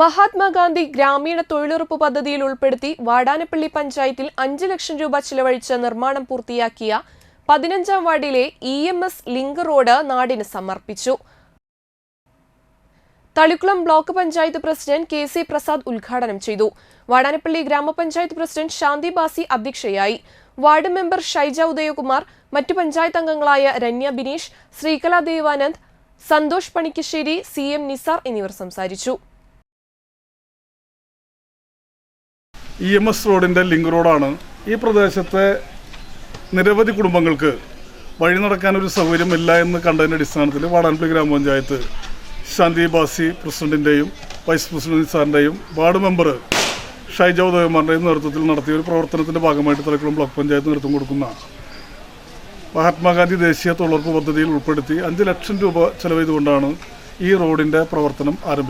മഹാത്മാഗാന്ധി ഗ്രാമീണ തൊഴിലുറപ്പ് പദ്ധതിയിൽ ഉൾപ്പെടുത്തി വാടാനപ്പള്ളി പഞ്ചായത്തിൽ അഞ്ച് ലക്ഷം രൂപ ചിലവഴിച്ച് നിർമ്മാണം പൂർത്തിയാക്കിയ പതിനഞ്ചാം വാർഡിലെ E M S link road നാടിന് സമർപ്പിച്ചു. Thalikkulam block panchayat president K C Prasad ഉദ്ഘാടനം ചെയ്തു. വാടാനപ്പള്ളി ഗ്രാമപഞ്ചായത്ത് പ്രസിഡന്റ് ശാന്തി ബാസി അധ്യക്ഷയായി. വാർഡ് മെമ്പർ ഷൈജ ഉദയകുമാർ മറ്റു പഞ്ചായത്ത് അംഗങ്ങളായ രന്യ ബിനീഷ് ശ്രീകല ദേവാനന്ദ് സന്തോഷ് പണിക്കശ്ശേരി സി എം നിസാർ എന്നിവർ സംസാരിച്ചു. ഇ എം എസ് റോഡിന്റെ ലിങ്ക് റോഡാണ്. ഈ പ്രദേശത്തെ നിരവധി കുടുംബങ്ങൾക്ക് വഴി നടക്കാനൊരു സൗകര്യമില്ല എന്ന് കണ്ടതിന്റെ അടിസ്ഥാനത്തിൽ വാടാൻപള്ളി ഗ്രാമപഞ്ചായത്ത് ശാന്തി ബാസി പ്രസിഡന്റിന്റെയും വൈസ് പ്രസിഡന്റ് സാറിന്റെയും വാർഡ് മെമ്പർ ഷൈജ ഉദയകുമാറിന്റെയും നേതൃത്വത്തിൽ നടത്തിയ ഒരു പ്രവർത്തനത്തിന്റെ ഭാഗമായിട്ട് തലക്കുളം ബ്ലോക്ക് പഞ്ചായത്ത് നേതൃത്വം കൊടുക്കുന്ന മഹാത്മാഗാന്ധി ദേശീയ തൊഴിലുറപ്പ് പദ്ധതിയിൽ ഉൾപ്പെടുത്തി അഞ്ച് ലക്ഷം രൂപ ചെലവ് ചെയ്തുകൊണ്ടാണ് ഈ റോഡിന്റെ പ്രവർത്തനം ആരംഭിച്ചത്.